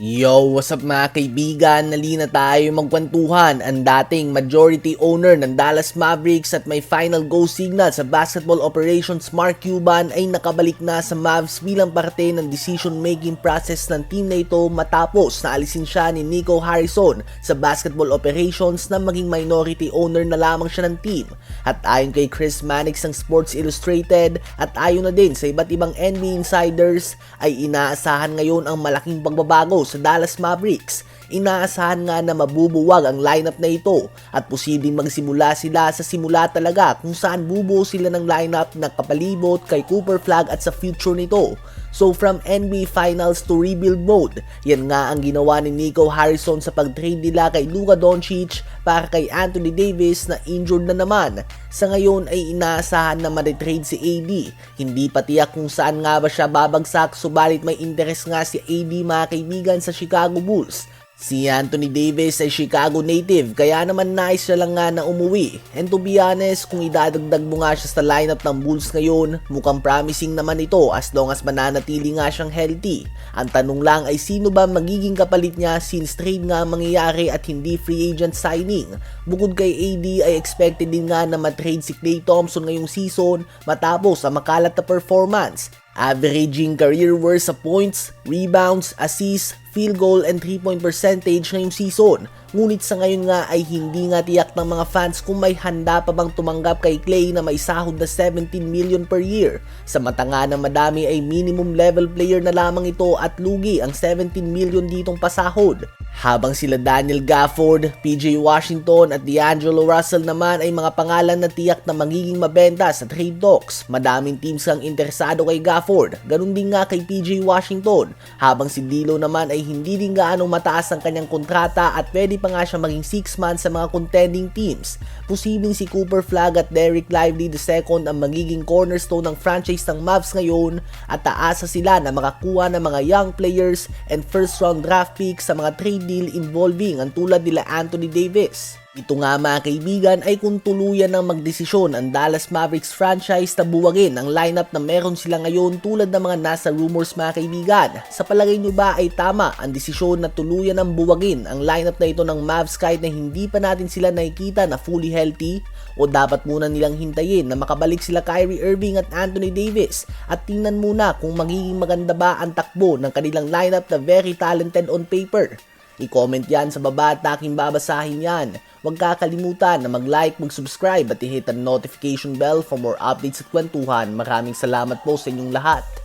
Yo, what's up mga kaibigan? Nali na tayo magkwentuhan ang dating majority owner ng Dallas Mavericks at may final go signal sa basketball operations Mark Cuban ay nakabalik na sa Mavs bilang parte ng decision-making process ng team na ito matapos na alisin siya ni Nico Harrison sa basketball operations na maging minority owner na lamang siya ng team. At ayon kay Chris Mannix ng Sports Illustrated at ayon na din sa iba't ibang NBA insiders ay inaasahan ngayon ang malaking pagbabago sa Dallas Mavericks. Inaasahan nga na mabubuwag ang lineup na ito at posibleng magsimula sila sa simula talaga kung saan bubuo sila ng lineup na kapalibot kay Cooper Flag at sa future nito. So from NBA Finals to rebuild mode, yan nga ang ginawa ni Nico Harrison sa pag-trade nila kay Luka Doncic para kay Anthony Davis na injured na naman. Sa ngayon ay inaasahan na ma-retrade si AD. Hindi pa tiyak kung saan nga ba siya babagsak subalit may interest nga si AD mga kaibigan sa Chicago Bulls. Si Anthony Davis ay Chicago native kaya naman nice siya lang nga na umuwi. And to be honest, kung idadagdag mo nga siya sa lineup ng Bulls ngayon, mukhang promising naman ito as long as mananatili nga siyang healthy. Ang tanong lang ay sino ba magiging kapalit niya since trade nga ang mangyayari at hindi free agent signing. Bukod kay AD ay expected din nga na matrade si Klay Thompson ngayong season matapos ang makalat na performance. Averaging career worst sa points, rebounds, assists, field goal and 3-point percentage ngayong season. Ngunit sa ngayon nga ay hindi nga tiyak ng mga fans kung may handa pa bang tumanggap kay Clay na may sahod na 17 million per year. Sa mata nga ng madami ay minimum level player na lamang ito at lugi ang 17 million ditong pasahod. Habang sila Daniel Gafford, PJ Washington at D'Angelo Russell naman ay mga pangalan na tiyak na magiging mabenta sa trade talks. Madaming teams ang interesado kay Gafford, ganun din nga kay PJ Washington. Habang si Dilo naman ay hindi din gaanong mataas ang kanyang kontrata at pwede pa nga siya maging 6 months sa mga contending teams. Posibleng si Cooper Flag at Derek Lively II ang magiging cornerstone ng franchise ng Mavs ngayon at taasa sila na makakuha ng mga young players and first round draft picks sa mga trade deal involving ang tulad nila Anthony Davis. Ito nga mga kaibigan ay kung tuluyan ng magdesisyon ang Dallas Mavericks franchise na buwagin ang lineup na meron sila ngayon tulad ng mga nasa rumors mga kaibigan. Sa palagay nyo ba ay tama ang desisyon na tuluyan ng buwagin ang lineup na ito ng Mavs kahit na hindi pa natin sila nakikita na fully healthy? O dapat muna nilang hintayin na makabalik sila Kyrie Irving at Anthony Davis at tingnan muna kung magiging maganda ba ang takbo ng kanilang lineup na very talented on paper? I-comment yan sa baba at aking babasahin yan. Huwag kakalimutan na mag-like, mag-subscribe at i-hit ang notification bell for more updates at kwentuhan. Maraming salamat po sa inyong lahat.